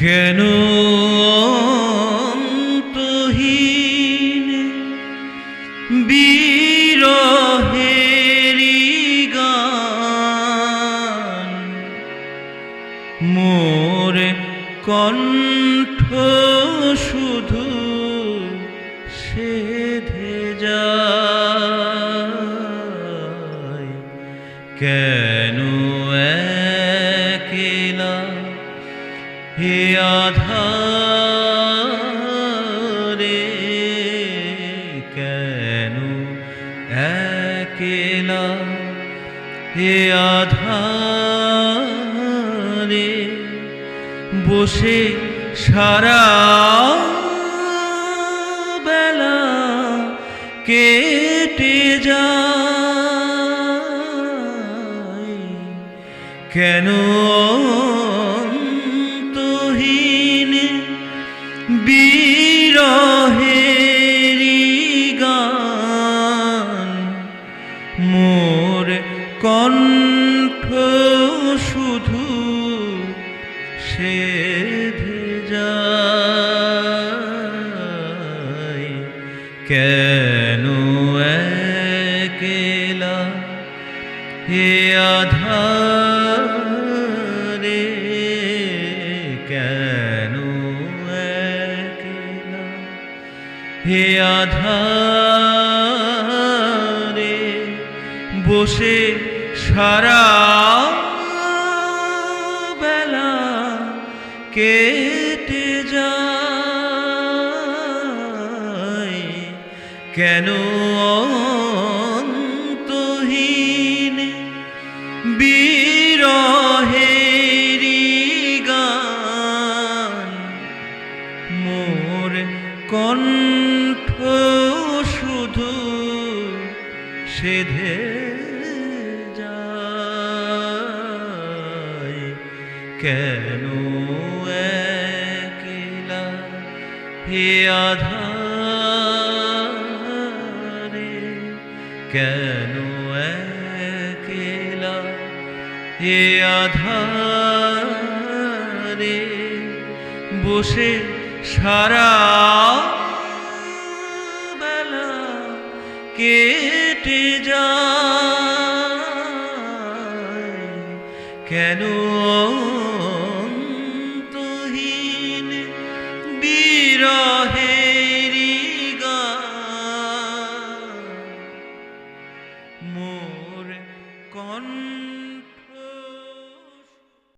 কেন অন্তহীন? বিরহেরি গান। মোর কণ্ঠ শুধু সেধে যায়। কেন হে আধারে কেন একেলা? হে আধারে বসে সারা বেলা কেটে যায়। কেন বিরহেরি গান। মোর কণ্ঠ শুধু সেধে যায়। কেন একেলা হে আধারে হে আধারে বসে সারা বেলা কেটে যায়। কেন অন্তহীন বিরহেরি গান? মোর কণ্ঠ শুধু সেধে কেন একলা হে আধারে? কেন একলা হে আধারে? বসে সারা বেলা কেটে যায়। কেন তুহীন বিরহেরি মোর কন্যা